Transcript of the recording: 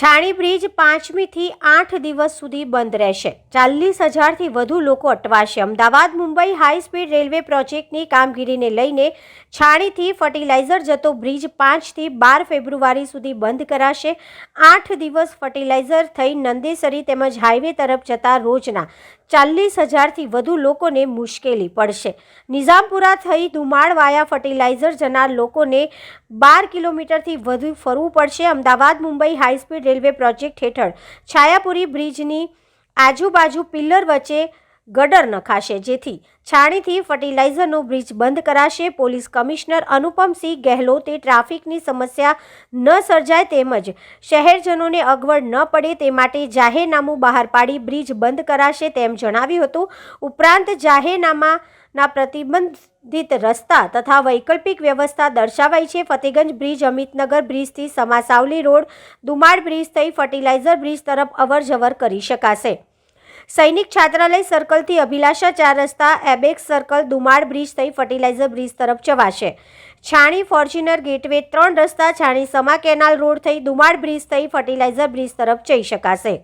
છાણી bridge પાંચમીથી આઠ દિવસ સુધી બંધ રહેશે. ચાલીસ હજારથી વધુ લોકો અટવાશે. Ahmedabad, Mumbai high speed railway પ્રોજેક્ટની કામગીરીને લઈને છાણીથી ફર્ટિલાઇઝર જતો બ્રિજ પાંચથી બાર ફેબ્રુઆરી સુધી બંધ કરાશે. આઠ દિવસ ફર્ટિલાઇઝર થઈ નંદેસરી તેમજ હાઈવે તરફ જતા રોજના ચાલીસ હજારથી વધુ લોકોને મુશ્કેલી પડશે. નિઝામપુરા થઈ ધુમાડવાયા ફર્ટિલાઇઝર જનાર લોકોને બાર કિલોમીટરથી વધુ ફરવું પડશે. Ahmedabad, Mumbai high speed railway project હેઠળ છાયાપુરી બ્રિજની આજુબાજુ પિલ્લર વચ્ચે ગટર નખાશે. જેથી છાણીથી ફર્ટિલાઇઝરનો બ્રિજ બંધ કરાશે. પોલીસ કમિશનર અનુપમસિંહ ગેહલોતે ટ્રાફિકની સમસ્યા ન સર્જાય તેમજ શહેરજનોને અગવડ ન પડે તે માટે જાહેરનામું બહાર પાડી બ્રિજ બંધ કરાશે તેમ જણાવ્યું હતું. ઉપરાંત જાહેરનામાના પ્રતિબંધિત રસ્તા તથા વૈકલ્પિક વ્યવસ્થા દર્શાવાઈ છે. ફતેગંજ બ્રિજ, અમિતનગર બ્રિજથી સમાસાવલી રોડ, દુમાડ બ્રિજ થઈ ફર્ટિલાઇઝર બ્રિજ તરફ અવર જવર કરી શકાશે. સૈનિક છાત્રાલય સર્કલથી અભિલાષા ચાર રસ્તા એબેક્સ સર્કલ દુમાળ બ્રિજ થઈ ફર્ટિલાઇઝર બ્રિજ તરફ જવાશે. છાણી ફોર્ચ્યુનર ગેટવે ત્રણ રસ્તા છાણી સમા કેનાલ રોડ થઈ દુમાડ બ્રિજ થઈ ફર્ટિલાઇઝર બ્રિજ તરફ જઈ શકાશે.